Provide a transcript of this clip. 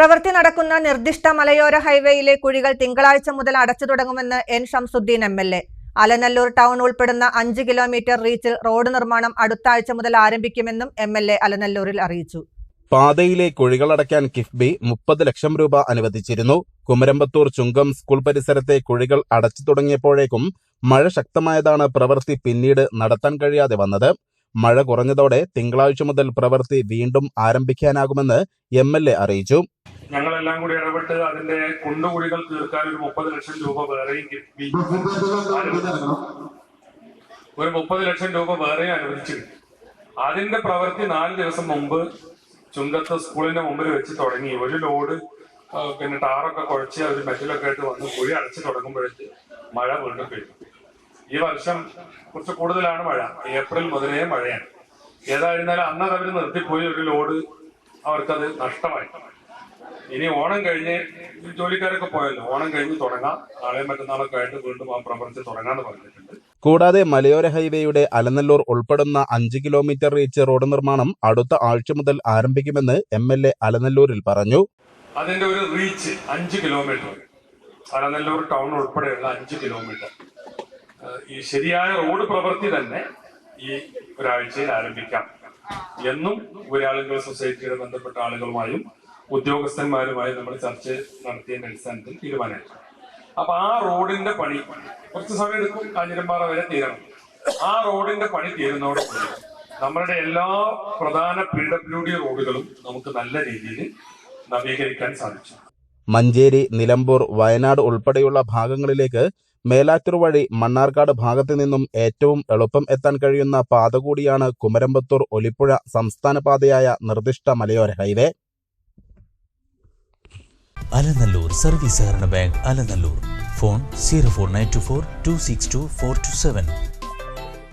പ്രവൃത്തി നടക്കുന്ന നിർദ്ദിഷ്ട മലയോര ഹൈവേയിലെ കുഴികൾ തിങ്കളാഴ്ച മുതൽ അടച്ചു തുടങ്ങുമെന്ന് N Shamsuddin M L A. Alanallur town ഉൾപ്പെടുന്ന അഞ്ച് കിലോമീറ്റർ റീച്ചിൽ റോഡ് നിർമ്മാണം അടുത്ത ആഴ്ച മുതൽ ആരംഭിക്കുമെന്നും എം എൽ എ അലനല്ലൂരിൽ അറിയിച്ചു. പാതയിലെ കുഴികളടയ്ക്കാൻ കിഫ്ബി മുപ്പത് ലക്ഷം രൂപ അനുവദിച്ചിരുന്നു. കുമരമ്പത്തൂർ ചുങ്കം സ്കൂൾ പരിസരത്തെ കുഴികൾ അടച്ചു തുടങ്ങിയപ്പോഴേക്കും മഴ ശക്തമായതാണ് പ്രവൃത്തി പിന്നീട് നടത്താൻ കഴിയാതെ വന്നത്. മഴ കുറഞ്ഞതോടെ തിങ്കളാഴ്ച മുതൽ പ്രവൃത്തി വീണ്ടും ആരംഭിക്കാനാകുമെന്ന് എം എൽ എ അറിയിച്ചു. ഞങ്ങളെല്ലാം കൂടി ഇടപെട്ട് അതിന്റെ കുണ്ടുകുഴികൾ തീർക്കാൻ ഒരു മുപ്പത് ലക്ഷം രൂപ വേറെയും ഒരു മുപ്പത് ലക്ഷം രൂപ വേറെയും അനുവദിച്ചു. അതിന്റെ പ്രവൃത്തി നാല് ദിവസം മുമ്പ് ചുങ്കത്ത് സ്കൂളിന്റെ മുമ്പിൽ വെച്ച് തുടങ്ങി. ഒരു ലോഡ് പിന്നെ ടാറൊക്കെ കുഴച്ച് ഒരു മെറ്റലൊക്കെ ആയിട്ട് വന്ന് കുഴി അടച്ച് തുടങ്ങുമ്പോഴേക്ക് മഴ വീണ്ടും പെയ്തു. ഈ വർഷം കുറച്ച് കൂടുതലാണ് മഴ. ഏപ്രിൽ മുതലേ മഴയാണ്. ഏതായിരുന്നാലും അന്നത് അവർ നിർത്തിപ്പോയി. ഒരു ലോഡ് അവർക്കത് നഷ്ടമായി. ഇനി ഓണം കഴിഞ്ഞ് ജോലിക്കാരൊക്കെ പോയല്ലോ. ഓണം കഴിഞ്ഞ് തുടങ്ങാം. നാളെയും മറ്റന്നാളൊക്കെ ആയിട്ട് വീണ്ടും ആ പ്രവർത്തി തുടങ്ങാന്ന് പറഞ്ഞിട്ടുണ്ട്. കൂടാതെ മലയോര ഹൈവേയുടെ അലനല്ലൂർ ഉൾപ്പെടുന്ന അഞ്ച് കിലോമീറ്റർ റീച്ച് റോഡ് നിർമ്മാണം അടുത്ത ആഴ്ച മുതൽ ആരംഭിക്കുമെന്ന് എം എൽ എ അലനല്ലൂരിൽ പറഞ്ഞു. അതിന്റെ ഒരു റീച്ച് അഞ്ച് കിലോമീറ്റർ. അലനല്ലൂർ ടൗൺ ഉൾപ്പെടെയുള്ള അഞ്ച് കിലോമീറ്റർ. ഈ ശരിയായ റോഡ് പ്രവൃത്തി തന്നെ ഈ ഒരാഴ്ചയിൽ ആരംഭിക്കാം. എന്നും ഊരാളുകൾ സൊസൈറ്റിയുടെ ബന്ധപ്പെട്ട ആളുകളുമായും ഉദ്യോഗസ്ഥന്മാരുമായും നമ്മൾ ചർച്ച നടത്തിയതിന്റെ അടിസ്ഥാനത്തിൽ തീരുമാനമായി അപ്പൊ ആ റോഡിന്റെ പണി കുറച്ച് സമയം എടുക്കും കാഞ്ഞിരമ്പാറ വരെ തീരണം. ആ റോഡിന്റെ പണി തീരുന്നതോടുകൂടി നമ്മളുടെ എല്ലാ പ്രധാന പി ഡബ്ല്യു ഡി റോഡുകളും നമുക്ക് നല്ല രീതിയിൽ നവീകരിക്കാൻ സാധിച്ചു. മഞ്ചേരി നിലമ്പൂർ വയനാട് ഉൾപ്പെടെയുള്ള ഭാഗങ്ങളിലേക്ക് മേലാറ്റൂർ വഴി മണ്ണാർക്കാട് ഭാഗത്തു നിന്നും ഏറ്റവും എളുപ്പം എത്താൻ കഴിയുന്ന പാത കൂടിയാണ് കുമരമ്പത്തൂർ ഒലിപ്പുഴ സംസ്ഥാന പാതയായ നിർദ്ദിഷ്ട മലയോര ഹൈവേ. അലനല്ലൂർ സർവീസ് സഹകരണ bank Alanallur. Phone zero four nine two four two six two four two seven.